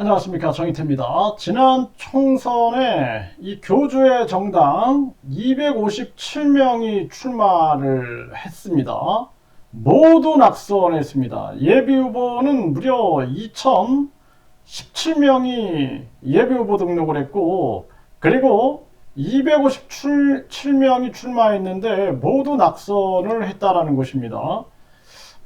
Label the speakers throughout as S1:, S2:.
S1: 안녕하십니까 정희태입니다. 지난 총선에 이 교주의 정당 257명이 출마를 했습니다. 모두 낙선했습니다. 예비 후보는 무려 2017명이 예비 후보 등록을 했고 그리고 257명이 출마했는데 모두 낙선을 했다라는 것입니다.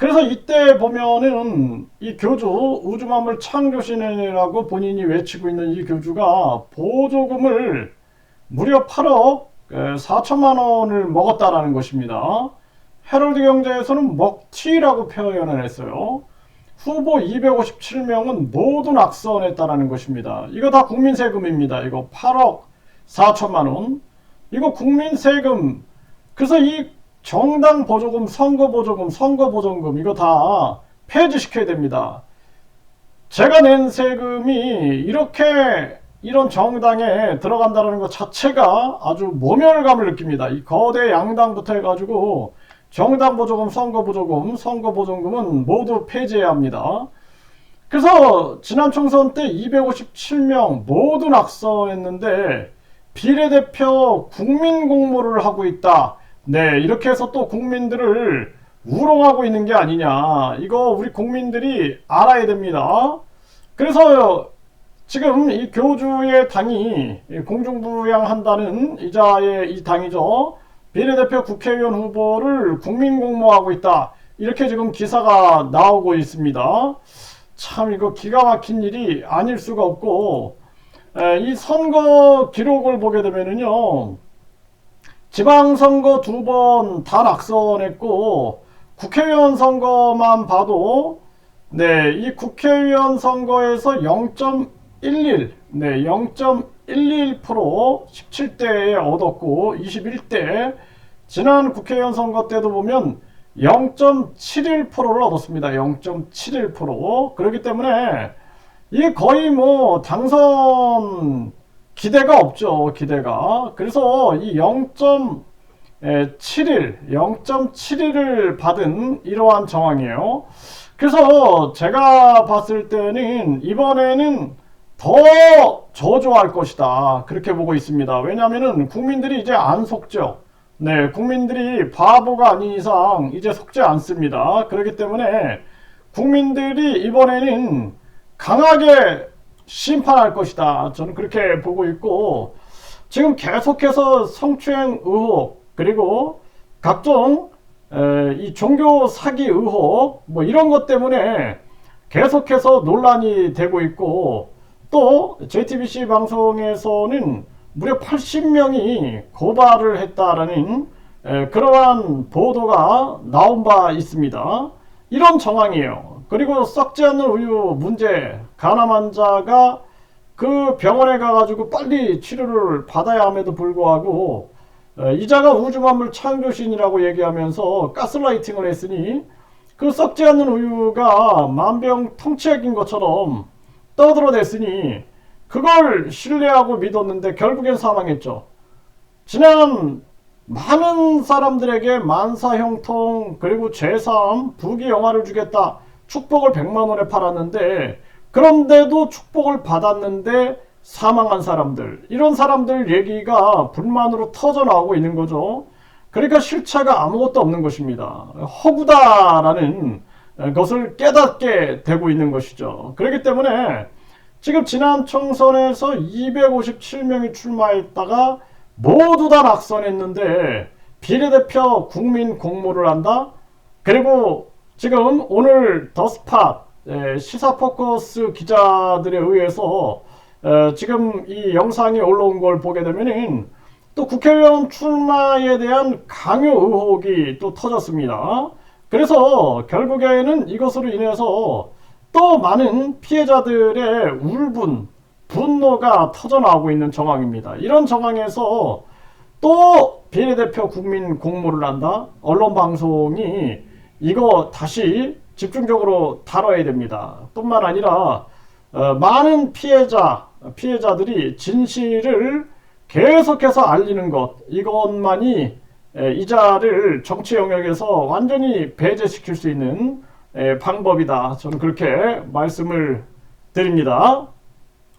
S1: 그래서 이때 보면은 이 교주 우주만물 창조신이라고 본인이 외치고 있는 이 교주가 보조금을 무려 8억 4천만 원을 먹었다라는 것입니다. 헤럴드 경제에서는 먹튀라고 표현을 했어요. 후보 257명은 모두 낙선했다라는 것입니다. 이거 다 국민 세금입니다. 이거 8억 4천만 원. 이거 국민 세금. 그래서 이 정당 보조금, 선거 보조금, 선거 보조금 이거 다 폐지시켜야 됩니다. 제가 낸 세금이 이렇게 이런 정당에 들어간다는 것 자체가 아주 모멸감을 느낍니다. 이 거대 양당부터 해가지고 정당 보조금, 선거 보조금, 선거 보조금은 모두 폐지해야 합니다. 그래서 지난 총선 때 257명 모두 낙선했는데 비례대표 국민 공모를 하고 있다. 네, 이렇게 해서 또 국민들을 우롱하고 있는 게 아니냐. 이거 우리 국민들이 알아야 됩니다. 그래서 지금 이 교주의 당이 공중부양한다는 이자의 이 당이죠. 비례대표 국회의원 후보를 국민 공모하고 있다. 이렇게 지금 기사가 나오고 있습니다. 참 이거 기가 막힌 일이 아닐 수가 없고 에, 이 선거 기록을 보게 되면은요. 지방선거 두 번 다 낙선했고 국회의원 선거만 봐도 네, 이 국회의원 선거에서 0.11, 네, 0.11% 17대에 얻었고 21대 지난 국회의원 선거 때도 보면 0.71%를 얻었습니다. 0.71% 그렇기 때문에 이게 거의 뭐 당선 기대가 없죠. 기대가. 그래서 이 0.71, 0.71을 받은 이러한 정황이에요. 그래서 제가 봤을 때는 이번에는 더 저조할 것이다. 그렇게 보고 있습니다. 왜냐하면 국민들이 이제 안 속죠. 네, 국민들이 바보가 아닌 이상 이제 속지 않습니다. 그렇기 때문에 국민들이 이번에는 강하게 심판할 것이다. 저는 그렇게 보고 있고 지금 계속해서 성추행 의혹 그리고 각종 에, 이 종교 사기 의혹 뭐 이런 것 때문에 계속해서 논란이 되고 있고 또 JTBC 방송에서는 무려 80명이 고발을 했다라는 에, 그러한 보도가 나온 바 있습니다. 이런 정황이에요. 그리고 썩지 않는 우유 문제 간암 환자가 그 병원에 가가지고 빨리 치료를 받아야 함에도 불구하고 이자가 우주만물 창조신이라고 얘기하면서 가스라이팅을 했으니 그 썩지 않는 우유가 만병 통치약인 것처럼 떠들어댔으니 그걸 신뢰하고 믿었는데 결국엔 사망했죠. 지난 많은 사람들에게 만사형통 그리고 제3 부귀 영화를 주겠다 축복을 100만 원에 팔았는데 그런데도 축복을 받았는데 사망한 사람들 이런 사람들 얘기가 불만으로 터져 나오고 있는 거죠. 그러니까 실체가 아무것도 없는 것입니다. 허구다라는 것을 깨닫게 되고 있는 것이죠. 그렇기 때문에 지금 지난 총선에서 257명이 출마했다가 모두 다 낙선했는데 비례대표 국민 공모를 한다? 그리고 지금 오늘 더스팟 시사 포커스 기자들에 의해서 지금 이 영상이 올라온 걸 보게 되면은 또 국회의원 출마에 대한 강요 의혹이 또 터졌습니다. 그래서 결국에는 이것으로 인해서 또 많은 피해자들의 울분, 분노가 터져나오고 있는 정황입니다. 이런 정황에서 또 비례대표 국민 공모를 한다? 언론방송이 이거 다시 집중적으로 다뤄야 됩니다. 뿐만 아니라 어, 많은 피해자 피해자들이 진실을 계속해서 알리는 것 이것만이 에, 이자를 정치 영역에서 완전히 배제시킬 수 있는 에, 방법이다. 저는 그렇게 말씀을 드립니다.